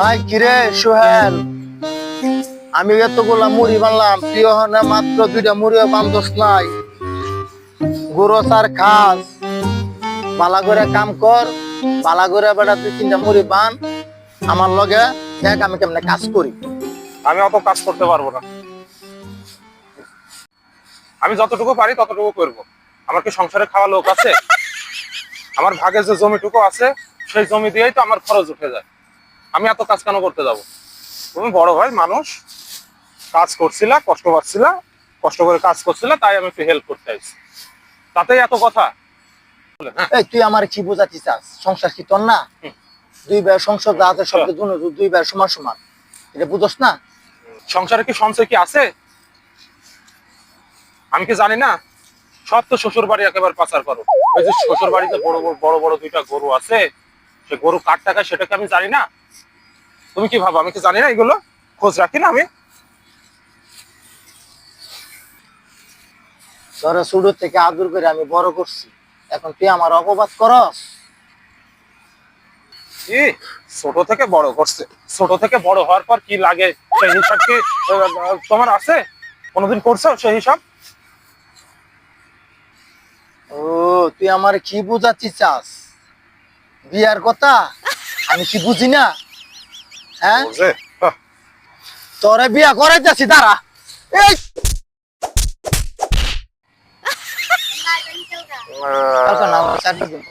ভাই, কিরে সোহেল? আমি এতগুলা মুড়ি বানলাম, তুই ওখানে মাত্র দুইটা মুড়ি বান্ধস নাই। গুরো সার খাস। বালা কাম কর। বালা করে বেটা তুই তিনটা মুড়ি বান। আমার লগে দেখ আমি কেমনে কাজ করি। আমি অত কাজ করতে পারব না। আমি যতটুকু পারি ততটুকু করব। আমার কি সংসারে খাওয়া লোক আছে? আমার ভাগে যে জমিটুকু আছে, সেই জমি দিয়েই তো আমার খরচ উঠে যায়। আমি এত কাজ কেন করতে যাব? তুমি বড় ভাই মানুষ কাজ করছিলা কষ্ট পাচ্ছিলা কষ্ট করে কাজ করছিলা তাই আমি একটু হেল্প করতে আইছি তাতেই এত কথা? হ্যাঁ। এই তুই আমার কি বোঝাতে চাস? সংসার কি তোর না? দুই সংসার দুই সমান সমান। এটা বুঝস না? সংসারে কি সঞ্চয় কি আছে? আমি কি জানি না? সব তো শ্বশুর বাড়ি একেবারে পাচার করো। ওই যে শ্বশুর বাড়িতে বড় বড় বড় বড় দুইটা গরু আছে সে গরু কার টাকা সেটা কি আমি জানি না? তুমি কি ভাবো আমি কি জানি না এগুলো? খোঁজ রাখি না আমি? ধরে ছোট থেকে আদর করে আমি বড় করছি। এখন তুই আমার অপবাদ করস? কি? ছোট থেকে বড় করছে। ছোট থেকে বড় হওয়ার পর কি লাগে? সেই হিসাব কি তোমার আছে? কোনোদিন করছ সেই হিসাব? ও তুই আমার কি বুঝাচ্ছি চাস? বিয়ার কথা? আমি কি বুঝি না? হ্যাঁ বুঝে আহ, তোরে বিয়া করাইতেছি দাঁড়া এই কালকে না, আমার চাকরি দিন।